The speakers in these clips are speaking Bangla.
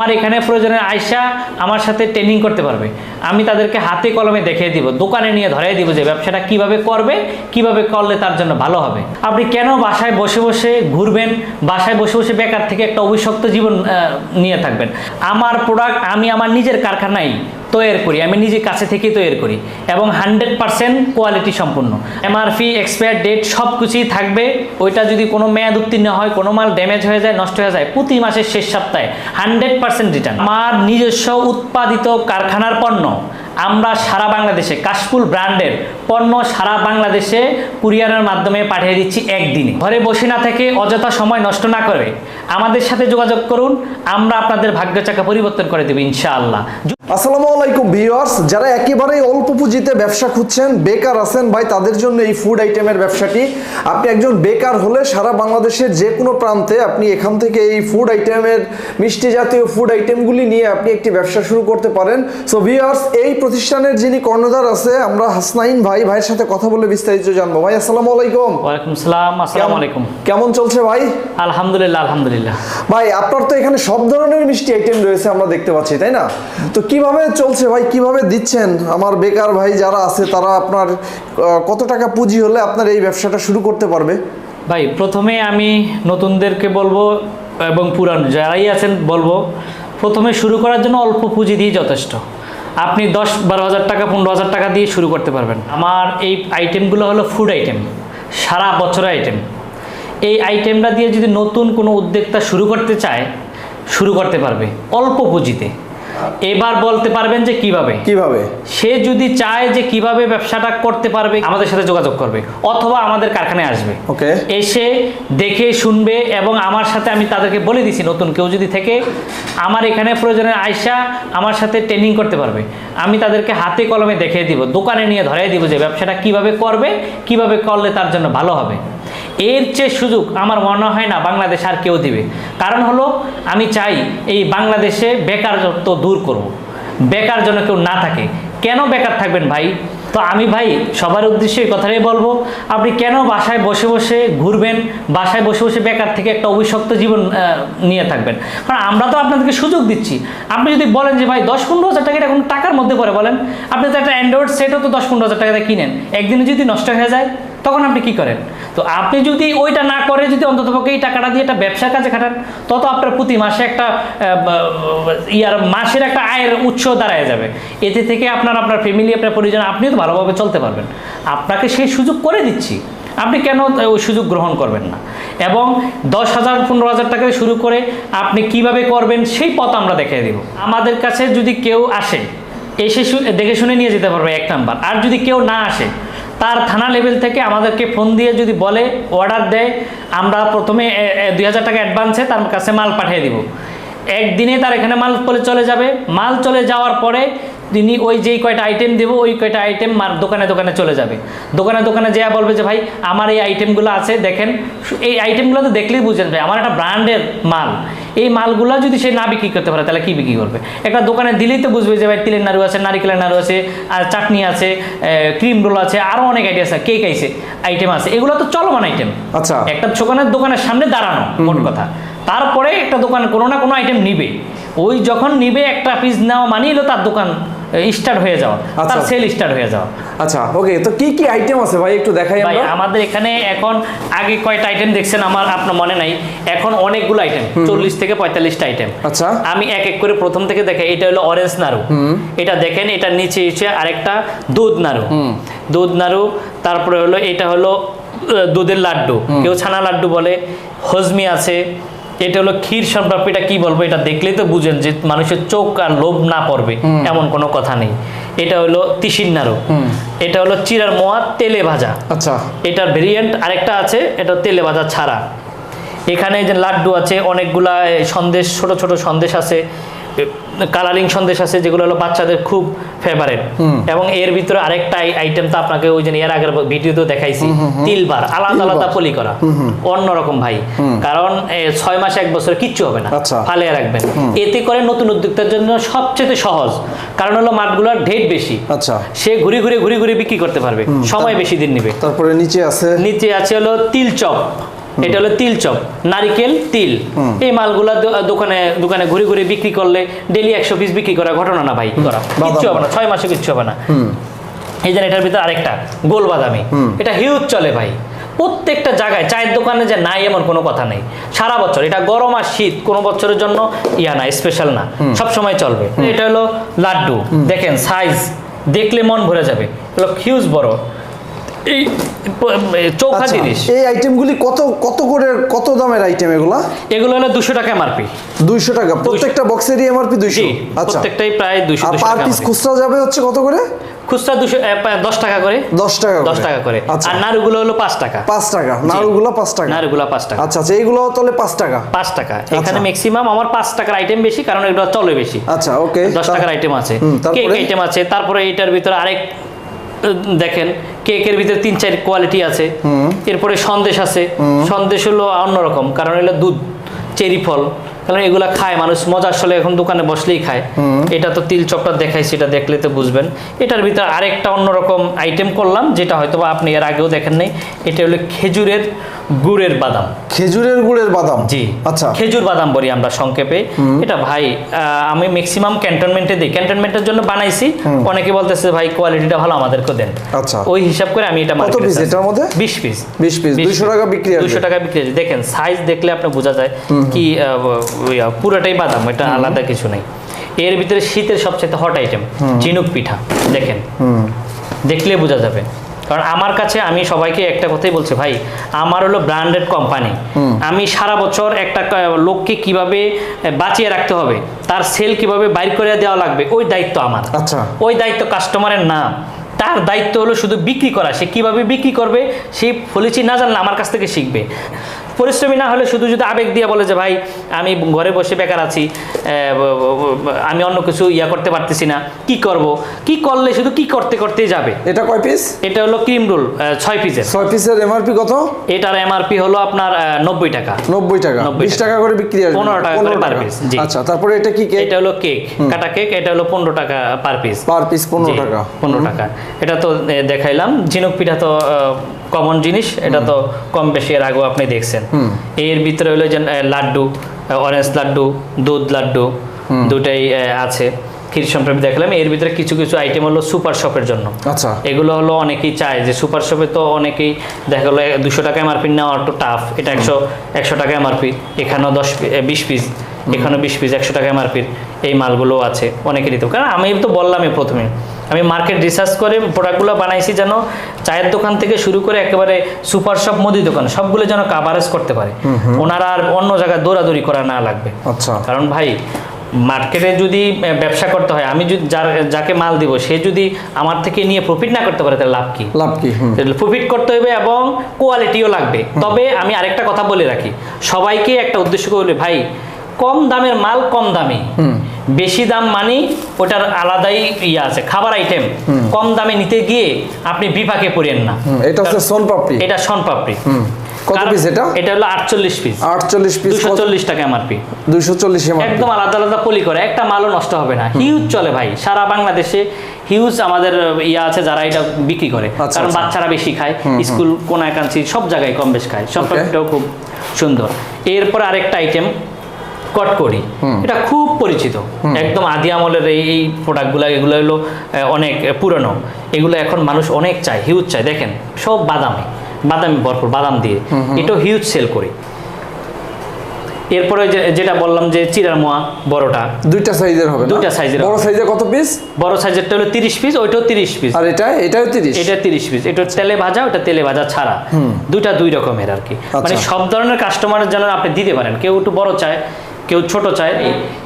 আমার এখানে প্রয়োজনে আয়সা আমার সাথে ট্রেনিং করতে পারবে। আমি তাদেরকে হাতে কলমে দেখিয়ে দিব, দোকানে নিয়ে ধরিয়ে দিব যে ব্যবসাটা কীভাবে করবে, কীভাবে করলে তার জন্য ভালো হবে। আপনি কেন বাসায় বসে বসে ঘুরবেন, বাসায় বসে বসে বেকার থেকে একটা অভিশক্ত জীবন নিয়ে থাকবেন? আমার প্রোডাক্ট আমি আমার নিজের কারখানায় তৈরি করি, আমি নিজে কাছে থেকেই তৈরি করি এবং হান্ড্রেড পার্সেন্ট কোয়ালিটি সম্পূর্ণ। এমআরপি এক্সপায়ার ডেট সব কিছুই থাকবে, ওইটা যদি কোনো মেয়াদ উত্তীর্ণ হয়, কোনো মাল ড্যামেজ হয়ে যায়, নষ্ট হয়ে যায়, প্রতি মাসের শেষ সপ্তাহে হান্ড্রেড পার্সেন্ট রিটার্ন আমার নিজস্ব উৎপাদিত কারখানার পণ্য, আমরা সারা বাংলাদেশে কাশফুল ব্র্যান্ডের পণ্য সারা বাংলাদেশে কুরিয়ারের মাধ্যমে পাঠিয়ে দিচ্ছি একদিনে। ঘরে বসে না থেকে অযথা সময় নষ্ট না করে আমাদের সাথে যোগাযোগ করুন, আমরা আপনাদের ভাগ্য চাকা পরিবর্তন করে দেবো ইনশাআল্লাহ। আসসালামু আলাইকুম ভিউয়ার্স যারা একেবারেই অল্প পুঁজিতে ব্যবসা খুঁজছেন বেকার আছেন ভাই তাদের জন্য এই ফুড আইটেমের ব্যবসাটি। আপনি একজন বেকার হলে সারা বাংলাদেশের যে কোনো প্রান্তে আপনি এখান থেকে এই ফুড আইটেমের মিষ্টি জাতীয় ফুড আইটেমগুলি নিয়ে আপনি একটি ব্যবসা শুরু করতে পারেন। সো ভিউয়ার্স এই প্রতিষ্ঠানের যিনি কর্ণধার আছে আমরা হাসনাইন ভাই ভাইয়ের সাথে কথা বলে বিস্তারিত জানব। ভাই আসসালামু আলাইকুম। ওয়ালাইকুম সালাম আসসালামু আলাইকুম। কেমন চলছে ভাই? আলহামদুলিল্লাহ আলহামদুলিল্লাহ। ভাই আপনার তো এখানে সব ধরনের মিষ্টি আইটেম রয়েছে আমরা দেখতে পাচ্ছি তাই না? তো কীভাবে চলছে ভাই? কীভাবে দিচ্ছেন? আমার বেকার ভাই যারা আছে, তারা আপনার কত টাকা পুঁজি হলে আপনার এই ব্যবসাটা শুরু করতে পারবে? ভাই, প্রথমে আমি নতুনদেরকে বলব এবং পুরান যারাই আছেন বলব, প্রথমে শুরু করার জন্য অল্প পুঁজি দিয়ে যথেষ্ট। আপনি দশ বারো হাজার টাকা, পনেরো হাজার টাকা দিয়ে শুরু করতে পারবেন। আমার এই আইটেমগুলো হলো ফুড আইটেম সারা বছরের আইটেম এই আইটেমটা দিয়ে যদি নতুন কোনো উদ্যোক্তা শুরু করতে চায়, শুরু করতে পারবে, অল্প পুঁজিতে। এবার বলতে পারবেন যে কীভাবে? কীভাবে? সে যদি চায় যে কীভাবে ব্যবসাটা করতে পারবে আমাদের সাথে যোগাযোগ করবে অথবা আমাদের কারখানায় আসবে। ওকে। এসে দেখে শুনবে এবং আমার সাথে আমি তাদেরকে বলে দিছি নতুন কেউ যদি থেকে আমার এখানে প্রয়োজনে আয়সা আমার সাথে ট্রেনিং করতে পারবে। আমি তাদেরকে হাতে কলমে দেখিয়ে দিব দোকানে নিয়ে ধরিয়ে দিব যে ব্যবসাটা কীভাবে করবে কীভাবে করলে তার জন্য ভালো হবে। এর চেয়ে সুযোগ আমার মনে হয় না বাংলাদেশ আর কেউ দিবে। কারণ হলো, আমি চাই এই বাংলাদেশে বেকারত্ব দূর করব বেকার যেন কেউ না থাকে। কেন বেকার থাকবেন ভাই? তো আমি ভাই, সবার উদ্দেশ্যে এই কথাটাই বলব, আপনি কেন বাসায় বসে বসে ঘুরবেন, বাসায় বসে বসে বেকার থেকে একটা অভিশক্ত জীবন নিয়ে থাকবেন? কারণ আমরা তো আপনাদেরকে সুযোগ দিচ্ছি। আপনি যদি বলেন যে, ভাই, দশ পনেরো হাজার টাকা এখন টাকার মধ্যে পড়ে, বলেন, আপনি তো একটা অ্যান্ড্রয়েড সেটও তো দশ পনেরো হাজার টাকা কিনেন। একদিনে যদি নষ্ট হয়ে যায়, তখন আপনি কি করেন? তো আপনি যদি ওইটা না করে যদি অন্ততপক্ষে এই টাকাটা দিয়ে একটা ব্যবসার কাজে খাটান, তত আপনার প্রতি মাসে একটা ইয়ার মাসের একটা আয়ের উৎস দাঁড়ায় যাবে। এতে থেকে আপনার আপনার ফ্যামিলি আপনার পরিজন, আপনিও তো ভালোভাবে চলতে পারবেন। আপনাকে সেই সুযোগ করে দিচ্ছি। আপনি কেন ওই সুযোগ গ্রহণ করবেন না? এবং দশ হাজার, পনেরো হাজার টাকা শুরু করে আপনি কীভাবে করবেন, সেই পথ আমরা দেখিয়ে দিব। আমাদের কাছে যদি কেউ আসে, এসে দেখে শুনে নিয়ে যেতে পারবে এক নাম্বার। আর যদি কেউ না আসে তার থানা লেভেল থেকে আমাদেরকে ফোন দিয়ে যদি বলে অর্ডার দেয়, আমরা প্রথমে দুই হাজার টাকা অ্যাডভান্সে তার কাছে মাল পাঠিয়ে দিব। একদিনে তার এখানে মাল চলে যাবে। মাল চলে যাওয়ার পরে তিনি ওই যেই কয়টা আইটেম দেবো ওই কয়টা আইটেম মার দোকানে দোকানে চলে যাবে। দোকানে দোকানে যেয়া বলবে যে ভাই আমার এই আইটেমগুলো আছে দেখেন এই আইটেমগুলো তো দেখলেই বুঝেন ভাই আমার একটা ব্র্যান্ডের মাল। এই মালগুলো যদি সে না বিক্রি করতে পারে তাহলে কি বিক্রি করবে? একটা দোকানে দিলেই তো বুঝবে যে ভাই তিলের নাড়ু আছে নারিকেলের নাড়ু আছে আর চাটনি আছে ক্রিম রোল আছে আরও অনেক আইটেম আছে কেক আইছে আইটেম আছে এগুলো তো চলমান আইটেম আচ্ছা। একটা দোকানের দোকানের সামনে দাঁড়ানো মোট কথা। তারপরে একটা দোকান কোনো না কোনো আইটেম নিবে। ওই যখন নিবে একটা পিস নেওয়া মানিয়ে তার দোকান স্টার্ট হয়ে যাওয়া। তার আচ্ছা। সেল স্টার্ট হয়ে যাওয়া। আচ্ছা ওকে তো কি কি আইটেম আছে ভাই? একটু দেখাই ভাই আমাদের এখানে এখন আগে কয়টা আইটেম দেখছেন আমার আপনার মনে নাই। এখন অনেকগুলো আইটেম চল্লিশ থেকে পঁয়তাল্লিশটা আইটেম আচ্ছা। আমি এক এক করে প্রথম থেকে দেখাই এটা হলো অরেঞ্জ নাড়ু। এটা দেখেন এটা নিচে এসে আরেকটা দুধ নাড়ু। দুধ নাড়ু তারপরে হলো এটা হলো দুধের লাড্ডু। কেউ ছানা লাড্ডু বলে হজমি আছে এটা হলো ক্ষীর সম্পর্ক এটা কি বলব এটা দেখলে তো বুঝেন যে মানুষের চোখ আর লোভ না পড়বে এমন কোনো কথা নেই। এটা হলো তিসির নাড়ু। এটা হলো চিরার মোয়া তেলে ভাজা। আচ্ছা। এটার ভেরিয়েন্ট আরেকটা আছে এটা তেলে ভাজা ছাড়া। এখানে যে লাড্ডু আছে অনেকগুলা সন্দেশ ছোট ছোট সন্দেশ আছে। কালারিং সন্দেশ আছে যেগুলো হলো বাচ্চাদের খুব ফেভারেট এবং এর ভিতরে আরেকটা আইটেম তো আপনাকে ওই যে এর আগের ভিডিওতেও দেখাইছি তিলবার আলাদা আলাদা পলি করা। অন্যরকম ভাই। কারণ ছয় মাস এক বছর কিচ্ছু হবে না। আচ্ছা। ফালিয়ে রাখবেন। এতে করে নতুন উদ্যোক্তার জন্য সবচেয়ে সহজ। কারণ হলো মাঠগুলোর ঢেট বেশি। আচ্ছা। সে ঘুরে ঘুরে ঘুরে ঘুরে বিক্রি করতে পারবে। সময় বেশি দিন নেবে। তারপরে নিচে আছে? নিচে আছে হলো তিল চপ। এটা হলো তিল চপ নারিকেল তিল। এই মালগুলা দোকানে দোকানে ঘুরে ঘুরে বিক্রি করলে ডেলি একশো পিস বিক্রি করা ঘটনা না ভাই? করা কিচ্ছু হবে না ছয় মাসে কিচ্ছু হবে না। এই যে এটার ভিতরে আরেকটা গোল বাদামি এটা হিউজ চলে ভাই। প্রত্যেকটা জায়গায় চায়ের দোকানে যে নাই এমন কোনো কথা নেই। সারা বছর এটা গরম আর শীত কোনো বছরের জন্য ইয়া না স্পেশাল না। সব সময় চলবে। এটা হলো লাড্ডু। দেখেন সাইজ দেখলে মন ভরে যাবে। হিউজ বড়। এই চৌখা আচ্ছা, জিনিস। এই আইটেমগুলি কত কত করে কত দামের আইটেম এগুলা? এগুলো হলো দুশো টাকা এমআরপি দুইশো টাকা প্রত্যেকটা বক্সেরই এমআরপি দুইশো? আচ্ছা। প্রত্যেকটাই প্রায় পার পিস খুচরা যাবে হচ্ছে কত করে? খুচরা দুশো দশ টাকা করে। দশ টাকা দশ টাকা করে। আচ্ছা। আর নাড়ুগুলো হলো পাঁচ টাকা। পাঁচ টাকা। নাড়ুগুলো পাঁচ টাকা। নাড়ুগুলো পাঁচ টাকা। আচ্ছা আচ্ছা এইগুলো তাহলে পাঁচ টাকা। পাঁচ টাকা। এখানে ম্যাক্সিমাম আমার পাঁচ টাকার আইটেম বেশি কারণ এগুলো চলে বেশি। আচ্ছা ওকে দশ টাকার আইটেম আছে? কেক আইটেম আছে। তারপরে এটার ভিতরে আরেক দেখেন কেকের ভিতরে তিন চার কোয়ালিটি আছে। এরপরে সন্দেশ আছে। সন্দেশ হলো অন্যরকম কারণ এটা দুধ চেরি ফল। কারণ এগুলা খায় মানুষ মজা আসলে এখন দোকানে বসলেই খায়। এটা তো তিল চপটা দেখাইছি এটা দেখলে তো বুঝবেন। এটার ভিতরে আরেকটা অন্যরকম আইটেম করলাম যেটা হয়তো আপনি এর আগেও দেখেন নাই। এটা হলো খেজুরের গুড়ের বাদাম। খেজুরের গুড়ের বাদাম? জি। আচ্ছা। খেজুর বাদাম বলি আমরা সংক্ষেপে। এটা ভাই আমি ম্যাক্সিমাম ক্যান্টনমেন্টে দিই। ক্যান্টনমেন্টের জন্য বানাইছি। অনেকে বলতেছে ভাই কোয়ালিটিটা ভালো আমাদেরকে দেন। আচ্ছা। ওই হিসাব করে আমি এটা কত piece? এটার মধ্যে? বিশ পিস 20 piece, 200 টাকা বিক্রি আসবে। দুশো টাকা বিক্রি দেখেন সাইজ দেখলে আপনি বোঝা যায় কি পুরোটাই বাদাম এটা আলাদা কিছু নেই। এর ভিতরে শীতের সবচেয়ে হট আইটেম ঝিনুক পিঠা দেখেন। দেখলে বোঝা যাবে। কারণ আমার কাছে আমি সবাইকে একটা কথাই বলছি ভাই আমার হলো ব্র্যান্ডেড কোম্পানি আমি সারা বছর একটা লোককে কীভাবে বাঁচিয়ে রাখতে হবে তার সেল কীভাবে বাইর করে দেওয়া লাগবে ওই দায়িত্ব আমার। আচ্ছা। ওই দায়িত্ব কাস্টমারের না। তার দায়িত্ব হলো শুধু বিক্রি করা সে কীভাবে বিক্রি করবে সেই ফলিচি না জানলে আমার কাছ থেকে শিখবে। পরিশ্রমী না হলে শুধু যদি আবেগ দিয়ে বলে যে ভাই আমি ঘরে বসে বেকার আছি আমি অন্য কিছু ইয়া করতে পারতেছি না কি করব? কি করলে শুধু কি করতে করতেই যাবে? এটা কয় পিস এটা হলো ক্রিম রোল ছয় পিসের ছয় পিসের এমআরপি কত? এটার এমআরপি হলো আপনার নব্বই টাকা। নব্বই টাকা। 90 বিশ টাকা। করে বিক্রি আসবে। 15 টাকা করে পার পিস। আচ্ছা তারপরে এটা কি কেক এটা হলো কেক কাটা কেক এটা হলো পনেরো টাকা পার পিস পার পিস পনেরো টাকা। পনেরো টাকা। এটা তো দেখাইলাম। ঝিনুক পিঠা তো কমন জিনিস এটা তো কম বেশি এর আগেও আপনি দেখছেন। এর ভিতরে হলো যে লাড্ডু অরেঞ্জ লাড্ডু দুধ লাড্ডু দুটাই আছে। ক্ষীর দেখলাম এর ভিতরে কিছু কিছু আইটেম হলো সুপার শপের জন্য। আচ্ছা। এগুলো হলো অনেকেই চায় যে সুপার শপে তো অনেকেই দেখা গেলো দুশো টাকা এমআরপি নেওয়া একটু টাফ এটা একশো একশো টাকা এমআরপি এখানেও দশ বিশ পিস এখানেও বিশ পিস একশো টাকা এমআরপির এই মালগুলো আছে অনেকেরই তো। কারণ আমি তো বললামই প্রথমে আমি মার্কেট রিসার্চ করে প্রোডাক্টগুলো বানাইছি যেন চায়ের দোকান থেকে শুরু করে একেবারে সুপার শপ মুদি দোকান সবগুলো যেন কাভারেজ করতে পারে। ওনারা আর অন্য জায়গায় দৌড়াদৌড়ি করা না লাগবে। আচ্ছা। কারণ ভাই মার্কেটে যদি ব্যবসা করতে হয় আমি যদি যার যাকে মাল দিব সে যদি আমার থেকে নিয়ে প্রফিট না করতে পারে তাহলে লাভ কি? লাভ কি? প্রফিট করতে হবে এবং কোয়ালিটিও লাগবে। তবে আমি আরেকটা কথা বলে রাখি। সবাইকে একটা উদ্দেশ্য করে ভাই কম দামের মাল কম দামি। বেশি দাম মানে ওটার আলাদাই ইয়ে আছে খাবার আইটেম কম দামে নিতে গিয়ে আপনি বিপাকে পড়েন না। এটা হচ্ছে সোন পাপড়ি এটা শন পাপড়ি কত piece এটা? এটা হলো আটচল্লিশ পিস আটচল্লিশ পিস দুশো চল্লিশ টাকা এমআরপি দুইশো চল্লিশ এমআরপি একদম আলাদা আলাদা পলি করে একটা মালও নষ্ট হবে না। হিউজ চলে ভাই। সারা বাংলাদেশে হিউজ আমাদের ইয়া আছে যারা এটা বিক্রি করে। আচ্ছা, কারণ আচ্ছা। বাচ্চারা বেশি খায় স্কুল কোনায় কাঞ্চি সব জায়গায় কম বেশ খায়। সব Okay. খুব সুন্দর। এরপরে আরেকটা আইটেম কটকরি এটা খুব পরিচিত। একদম আদি আমলের এই প্রোডাক্টগুলো এগুলো হলো অনেক পুরনো। এগুলো এখন মানুষ অনেক চায় হিউজ চায়। দেখেন সব বাদামে। বাদামি ভরপুর বাদাম দিয়ে। এটাও হিউজ সেল করি। এরপরে যেটা বললাম যে চিরার মোয়া বড়টা। দুইটা সাইজের হবে দুইটা size-এর বড় হবে। সাইজের কত পিস বড় সাইজেরটা হলো তিরিশ পিস ওইটাও তিরিশ পিস আর এটা এটাও তিরিশ? এটা তিরিশ পিস এটা তেলে ভাজা ওটা তেলে ভাজা ছাড়া। দুইটা দুই রকমের আর কি। মানে আচ্ছা। সব ধরনের কাস্টমারের জন্য আপনি দিতে পারেন। কেউ একটু বড় চায় কেউ ছোট চায়,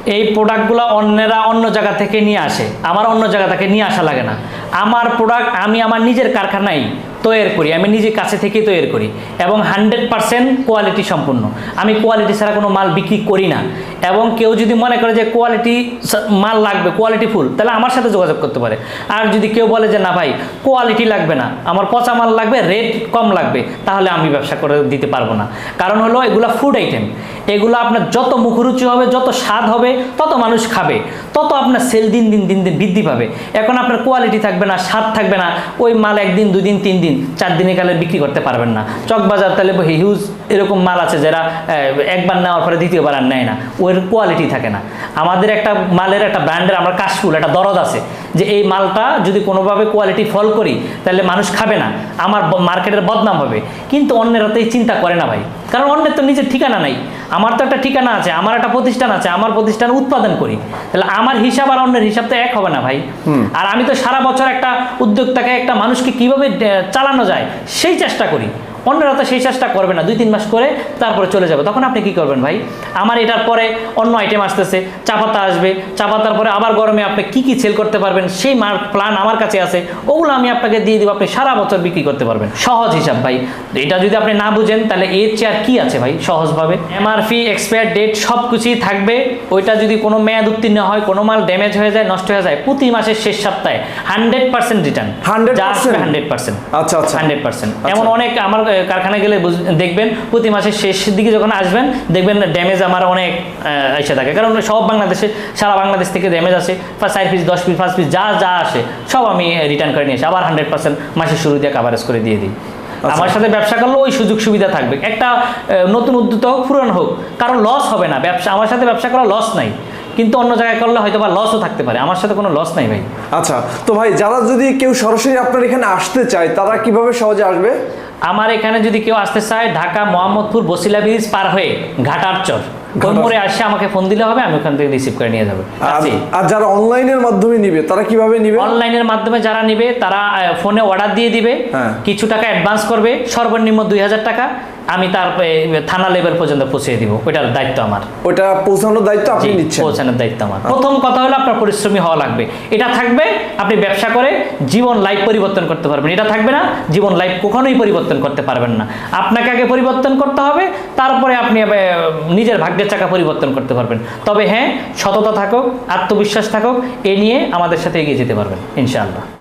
এই- প্রোডাক্টগুলো অন্যেরা অন্য জায়গা থেকে নিয়ে আসে। আমার অন্য জায়গা থেকে নিয়ে আসা লাগে না। আমার প্রোডাক্ট আমি আমার নিজের কারখানায় তৈরি করি, আমি নিজে কাছে থেকেই তৈরি করি এবং হান্ড্রেড পারসেন্ট কোয়ালিটি সম্পূর্ণ। আমি কোয়ালিটি ছাড়া কোনো মাল বিক্রি করি না এবং কেউ যদি মনে করে যে কোয়ালিটি মাল লাগবে, কোয়ালিটি ফুল, তাহলে আমার সাথে যোগাযোগ করতে পারে। আর যদি কেউ বলে যে, না ভাই, কোয়ালিটি লাগবে না, আমার পচা মাল লাগবে, রেট কম লাগবে, তাহলে আমি ব্যবসা করে দিতে পারব না। কারণ হলো এগুলো ফুড আইটেম এগুলো আপনার যত মুখরুচি হবে, যত স্বাদ হবে, তত মানুষ খাবে, তত আপনার সেল দিন দিন দিন দিন বৃদ্ধি পাবে। এখন আপনার কোয়ালিটি থাকবে না, স্বাদ থাকবে না, ওই মাল একদিন, দুদিন, তিন দিন দিন চার দিনে কালে বিক্রি করতে পারবেন না। চক বাজার তাহলে হিউজ এরকম মাল আছে যারা একবার নেওয়ার পরে দ্বিতীয়বার আর নেয় না। ওর কোয়ালিটি থাকে না। আমাদের একটা মালের একটা ব্র্যান্ডের আমরা কাশফুল, একটা দরদ আছে। যে এই মালটা যদি কোনোভাবে কোয়ালিটি ফল করি তাহলে মানুষ খাবে না। আমার মার্কেটের বদনাম হবে। কিন্তু অন্যেরা তো এই চিন্তা করে না ভাই। কারণ অন্যের তো নিজের ঠিকানা নাই। আমার তো একটা ঠিকানা আছে আমার একটা প্রতিষ্ঠান আছে আমার প্রতিষ্ঠান উৎপাদন করি। তাহলে আমার হিসাব আর অন্যের হিসাব তো এক হবে না ভাই। আর আমি তো সারা বছর একটা উদ্যোক্তাকে একটা মানুষকে কীভাবে চালানো যায় সেই চেষ্টা করি। অন্যরা তো সেই চেষ্টা করবে না দুই তিন মাস করে তারপরে চলে যাবে। তখন আপনি কি করবেন ভাই? আমার এটার পরে অন্য আইটেম আসতেছে চা পাতা আসবে চা পাতার পরে আবার গরমে আপনি কি কি সেল করতে পারবেন সেই মার প্ল্যান আমার কাছে আছে ওগুলো আমি আপনাকে দিয়ে দিব আপনি সারা বছর বিক্রি করতে পারবেন। সহজ হিসাব ভাই। এটা যদি আপনি না বুঝেন তাহলে এর চেয়ে আর কি আছে ভাই? সহজভাবে। এমআরপি এক্সপায়ার ডেট সব কিছুই থাকবে। ওইটা যদি কোনো মেয়াদ উত্তীর্ণ হয় কোনো মাল ড্যামেজ হয়ে যায় নষ্ট হয়ে যায় প্রতি মাসের শেষ সপ্তাহে hundred percent return 100% hundred percent আচ্ছা আচ্ছা। হান্ড্রেড পার্সেন্ট এমন অনেক আমার কারখানায় গেলে দেখবেন প্রতি মাসের শেষের দিকে যখন আসবেন দেখবেন ড্যামেজ আমার অনেক এসে থাকে। কারণ সব বাংলাদেশে সারা বাংলাদেশ থেকে ড্যামেজ আসে। চার পিস দশ পিস পাঁচ পিস যা যা আসে সব আমি রিটার্ন করে নিয়ে আসি আবার হান্ড্রেড পার্সেন্ট মাসের শুরু দিয়ে কাভারেজ করে দিয়ে দিই। আমার সাথে ব্যবসা করলে ওই সুযোগ সুবিধা থাকবে। একটা নতুন উদ্যোক্তা হোক পুরান হোক কারণ লস হবে না। ব্যবসা আমার সাথে ব্যবসা করা লস নাই। কিন্তু অন্য জায়গায় করলে হয়তো বা লসও থাকতে পারে। আমার সাথে কোনো লস নাই ভাই। আচ্ছা তো ভাই যারা যদি কেউ সরাসরি আপনার এখানে আসতে চায় তারা কীভাবে সহজে আসবে? আমার এখানে যদি কেউ আসতে চায় ঢাকা মোহাম্মদপুর বসিলা ব্রিজ পার হয়ে ঘাটার চর। কোন মোড়ে আসে আমাকে ফোন দিলে হবে আমি ওখান থেকে রিসিভ করে নিয়ে যাব। আর আর যারা অনলাইনের মাধ্যমে নিবে তারা কীভাবে নিবে? অনলাইনের মাধ্যমে যারা নিবে তারা ফোনে অর্ডার দিয়ে দিবে। হ্যাঁ। কিছু টাকা অ্যাডভান্স করবে সর্বনিম্ন দুই হাজার টাকা। আমি তার থানা লেভেল পর্যন্ত পৌঁছে দিব। ওইটার দায়িত্ব আমার। ওটা পৌঁছানোর দায়িত্ব আপনি নিচ্ছেন? পৌঁছানোর দায়িত্ব আমার। প্রথম কথা হলো আপনার পরিশ্রমী হওয়া লাগবে। এটা থাকবে আপনি ব্যবসা করে জীবন লাইফ পরিবর্তন করতে পারবেন। এটা থাকবে না জীবন লাইফ কখনোই পরিবর্তন করতে পারবেন না। আপনাকে আগে পরিবর্তন করতে হবে তারপরে আপনি নিজের ভাগ্যের চাকা পরিবর্তন করতে পারবেন। তবে হ্যাঁ সততা থাকুক আত্মবিশ্বাস থাকুক এ নিয়ে আমাদের সাথে এগিয়ে যেতে পারবেন ইনশাআল্লাহ।